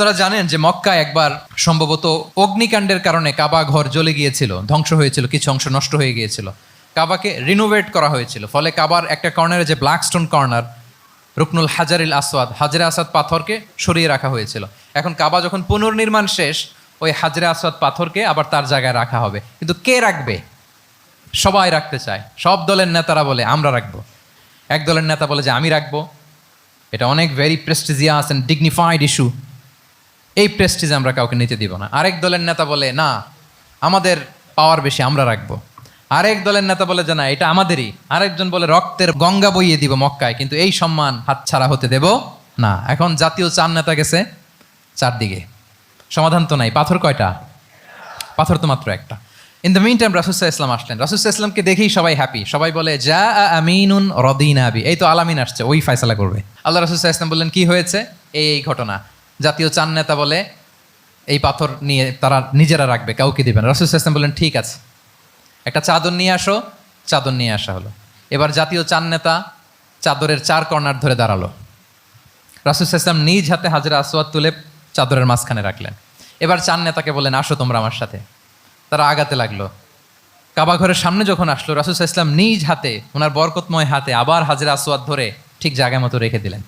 আপনারা জানেন যে মক্কা একবার সম্ভবত অগ্নিকাণ্ডের কারণে কাবা ঘর জ্বলে গিয়েছিল, ধ্বংস হয়েছিল, কিছু অংশ নষ্ট হয়ে গিয়েছিল। কাবাকে রিনোভেট করা হয়েছিল, ফলে কাবার একটা কর্নারে যে ব্ল্যাক স্টোন কর্নার, রুকনুল হাজারিল আসওয়াদ, হাজরে আসাদ পাথরকে সরিয়ে রাখা হয়েছিল। এখন কাবা যখন পুনর্নির্মাণ শেষ, ওই হাজরে আসওয়াদ পাথরকে আবার তার জায়গায় রাখা হবে। কিন্তু কে রাখবে? সবাই রাখতে চায়। সব দলের নেতারা বলে, আমরা রাখব। এক দলের নেতা বলে যে, আমি রাখব। এটা অনেক very prestigious and dignified issue এই প্রেস্টিজ আমরা কাউকে নিতে দিব না। আরেক দলের নেতা বলে, না, আমাদের পাওয়ার বেশি, আমরা রাখব। আরেক দলের নেতা বলে যে, না, এটা আমাদেরই। আরেকজন বলে, রক্তের গঙ্গা বইয়ে দিব মক্কায়, কিন্তু এই সম্মান হাতছাড়া হতে দেব না। এখন জাতীয় চার নেতা গেছে চারদিকে। সমাধান তো নাই। পাথর কয়টা? পাথর তো মাত্র একটা। ইন দ্য মিন টাইম রাসুসাহ ইসলাম আসলেন। রাসুসাহ ইসলামকে দেখেই সবাই হ্যাপি সবাই বলে যা আমিনুন রদিন আবি। এই তো আলামিন আসছে, ওই ফয়সালা করবে। আল্লাহ রাসুসাহ ইসলাম বললেন, কি হয়েছে? এই ঘটনা। জাতীয় চান নেতা বলে এই পাথর নিয়ে তারা নিজেরা রাখবে, কাউকে দিবেন রাসুসাহ ইসলাম বললেন, ঠিক আছে, একটা চাদর নিয়ে আসো, চাদর নিয়ে আসা হলো। এবার জাতীয় চান নেতা চাদরের চার কর্নার ধরে দাঁড়াল। রাসুসাহ ইসলাম নিজ হাতে হাজরা আসওয়াদ তুলে চাদরের মাঝখানে রাখলেন। এবার চান নেতাকে বলেন আসো তোমরা আমার সাথে। তারা আগাতে লাগল। কাবা ঘরের সামনে যখন আসলো রাসুসাহ ইসলাম নিজ হাতে, ওনার বরকতময় হাতে আবার হাজরা আসওয়াদ ধরে ঠিক জায়গা মতো রেখে দিলেন।